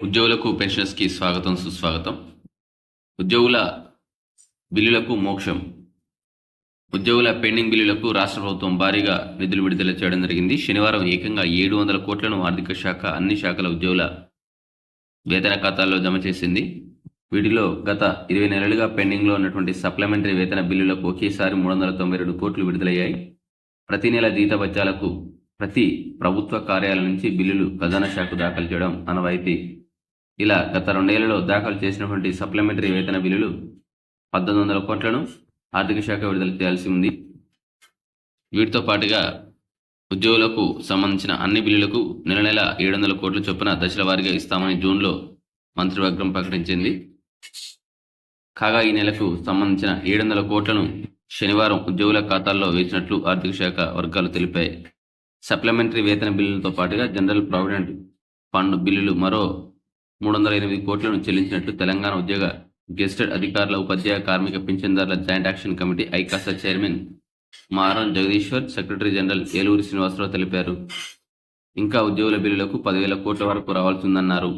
ఉద్యోగులకు పెన్షనర్స్కి స్వాగతం సుస్వాగతం. ఉద్యోగుల బిల్లులకు మోక్షం. ఉద్యోగుల పెండింగ్ బిల్లులకు రాష్ట్ర ప్రభుత్వం భారీగా నిధులు విడుదల చేయడం జరిగింది. శనివారం ఏకంగా ఏడు వందల కోట్లను ఆర్థిక శాఖ అన్ని శాఖల ఉద్యోగుల వేతన ఖాతాల్లో జమ చేసింది. వీటిలో గత ఇరవై నెలలుగా పెండింగ్లో ఉన్నటువంటి సప్లిమెంటరీ వేతన బిల్లులకు ఒకేసారి మూడు వందల తొంభై రెండు కోట్లు విడుదలయ్యాయి. ప్రతి నెల జీతభత్యాలకు ప్రతి ప్రభుత్వ కార్యాలయం నుంచి బిల్లులు ఖజానా శాఖకు దాఖలు చేయడం అనవాయితీ ఇలా గత రెండేళ్ళలో దాఖలు చేసినటువంటి సప్లిమెంటరీ వేతన బిల్లులు పద్దెనిమిది వందల కోట్లను ఆర్థిక శాఖ విడుదల చేయాల్సి ఉంది. వీటితో పాటుగా ఉద్యోగులకు సంబంధించిన అన్ని బిల్లులకు నెల నెల ఏడు వందల కోట్ల చొప్పున దశల వారీగా ఇస్తామని జూన్లో మంత్రివర్గం ప్రకటించింది. కాగా ఈ నెలకు సంబంధించిన ఏడు వందల కోట్లను శనివారం ఉద్యోగుల ఖాతాల్లో వేసినట్లు ఆర్థిక శాఖ వర్గాలు తెలిపాయి. సప్లిమెంటరీ వేతన బిల్లులతో పాటుగా జనరల్ ప్రావిడెంట్ ఫండ్ బిల్లులు మరో మూడు వందల ఎనిమిది కోట్లను చెల్లించినట్లు తెలంగాణ ఉద్యోగ గెస్టెడ్ అధికారుల ఉపాధ్యాయ కార్మిక పింఛన్దారుల joint action committee ఐకాసా chairman Maram Jagadishwar secretary general Eluri Srinivasarao తెలిపారు. ఇంకా ఉద్యోగుల బిల్లులకు పదివేల కోట్ల వరకు రావాల్సిందన్నారు.